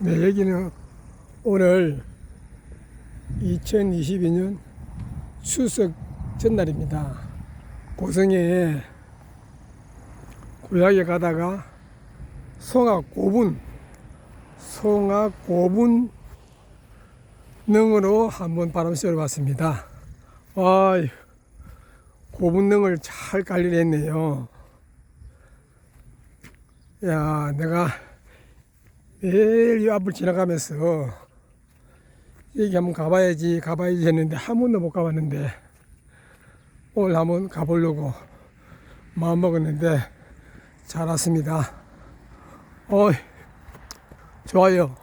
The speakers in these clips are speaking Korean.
네, 여기는 오늘 2022년 추석 전날입니다. 고성에 고향에 가다가 송악 고분, 송악 고분 능으로 한번 바람 쐬러 왔습니다. 와, 고분능을 잘 관리했네요. 야, 내가 매일 이 앞을 지나가면서 여기 한번 가봐야지 가봐야지 했는데 한 번도 못 가봤는데 오늘 한번 가보려고 마음 먹었는데 잘 왔습니다. 어 좋아요.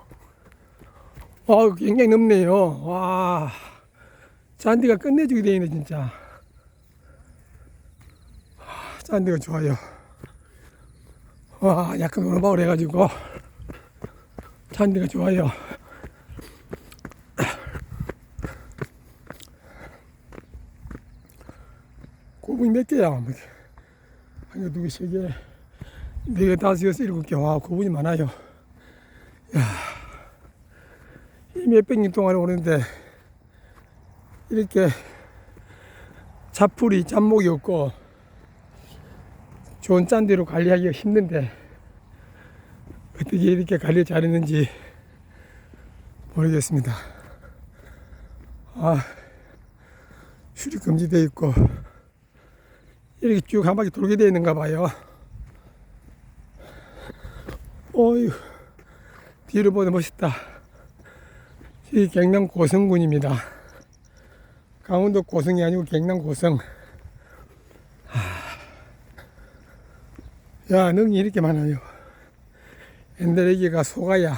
어 굉장히 넓네요. 와 잔디가 끝내주게 되어 있네 진짜. 아, 잔디가 좋아요. 와 약간 오르막을 해가지고 잔디가 좋아요. 고분이 몇 개야? 뭐, 한 개, 두 개, 세 개, 네 개, 다섯 개, 일곱 개. 와, 고분이 많아요. 야, 이 몇백 년 동안 오는데, 이렇게 잡풀이, 잡목이 없고, 좋은 짠디로 관리하기가 힘든데, 어떻게 이렇게 관리 잘했는지 모르겠습니다. 아, 출입 금지되어 있고, 이렇게 쭉 한 바퀴 돌게 되어 있는가 봐요. 어휴, 뒤를 보니 멋있다. 이 경남 고성군입니다. 강원도 고성이 아니고 경남 고성. 야, 능이 이렇게 많아요. 옛날에 여기가 소가야,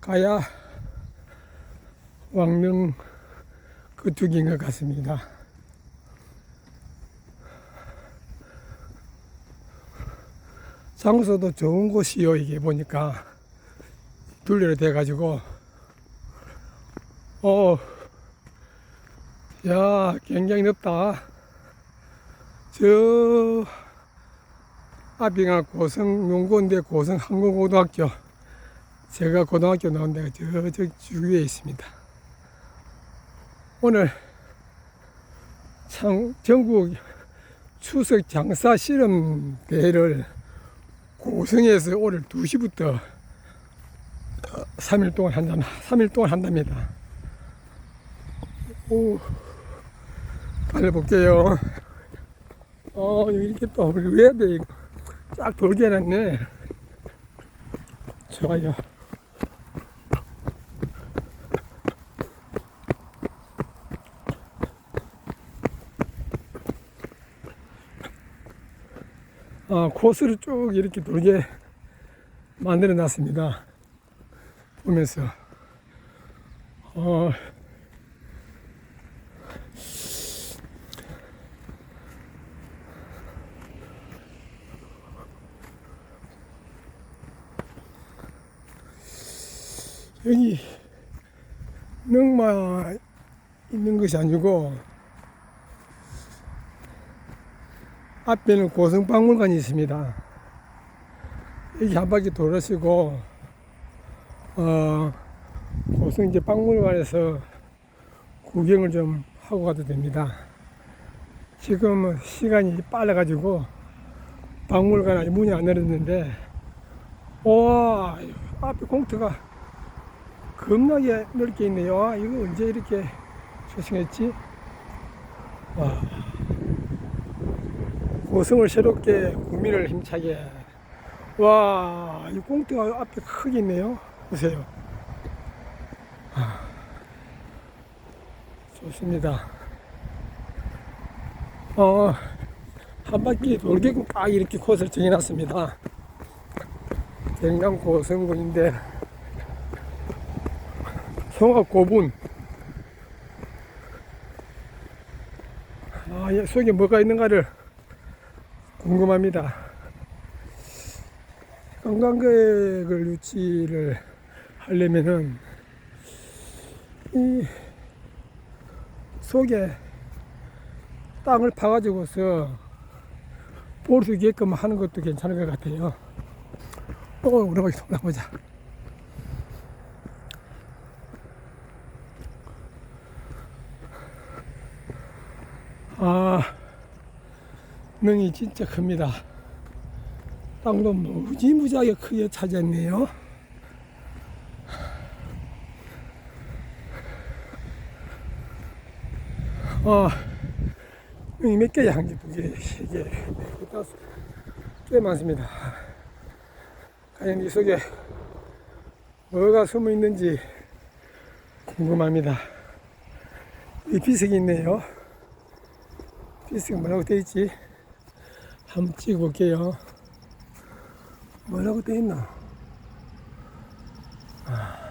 가야, 왕릉 그두 개인 것 같습니다. 장소도 좋은 곳이요, 이게 보니까. 둘레로 돼가지고, 어, 야, 굉장히 넓다. 저, 앞이가 고성, 용고인데 고성 항공고등학교. 제가 고등학교 나온 데가 저, 저 주위에 있습니다. 오늘 참 전국 추석 장사 실험 대회를 고성에서 오늘 2시부터 3일 동안 한다, 3일 동안 한답니다. 오, 달려볼게요. 어, 이렇게 또, 왜 돼, 이거. 쫙 돌게 해놨네. 좋아요. 아, 코스를 쭉 이렇게 돌게 만들어 놨습니다. 보면서. 어, 여기 능마 있는 것이 아니고 앞에는 고성박물관이 있습니다. 여기 한 바퀴 돌으시고 어, 고성 이제 박물관에서 구경을 좀 하고 가도 됩니다. 지금 시간이 빨라가지고 박물관 아직 문이 안 열렸는데 와 앞에 공터가 겁나게 넓게 있네요. 아, 이거 언제 이렇게 조성했지? 와. 고성을 새롭게 국민을 힘차게. 와, 이 공터가 앞에 크게 있네요. 보세요. 아, 좋습니다. 어, 한 바퀴 돌게끔 딱 이렇게 코스를 정해놨습니다. 경남 고성군인데, 송악 고분. 아, 이 속에 뭐가 있는가를 궁금합니다. 관광객을 유치를 하려면은 이 속에 땅을 파가지고서 볼 수 있게끔 하는 것도 괜찮은 것 같아요. 어, 오르막이 올라보자. 아, 능이 진짜 큽니다. 땅도 무지무지하게 크게 차지했네요. 아, 능이 몇 개야? 한 개, 두 개, 세 개, 네 개, 다섯 꽤 많습니다. 과연 이 속에 뭐가 숨어 있는지 궁금합니다. 이 비석이 있네요. 비석이 뭐라고 되어 있지? 한번 찍어볼게요. 뭐라고 되어 있나? 아.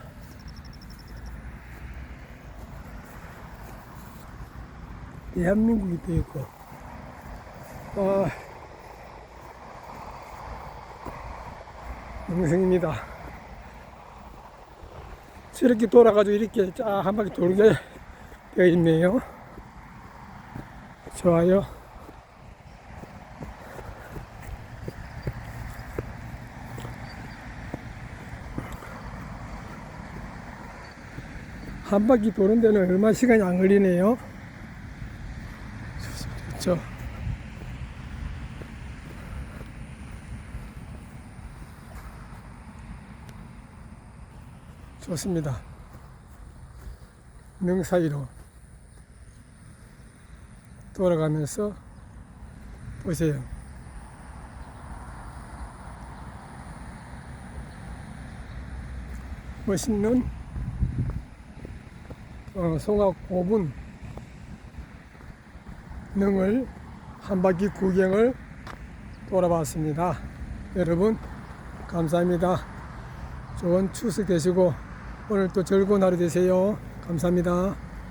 대한민국이 되어 있고, 아, 영생입니다. 저렇게 돌아가지고 이렇게 쫙 한 바퀴 돌게 되어 있네요. 좋아요. 한 바퀴 도는 데는 얼마 시간이 안 걸리네요. 저, 좋습니다. 능 사이로 돌아가면서 보세요. 멋있는 어, 송악 5분 능을 한 바퀴 구경을 돌아봤습니다. 여러분 감사합니다. 좋은 추석 되시고 오늘 또 즐거운 하루 되세요. 감사합니다.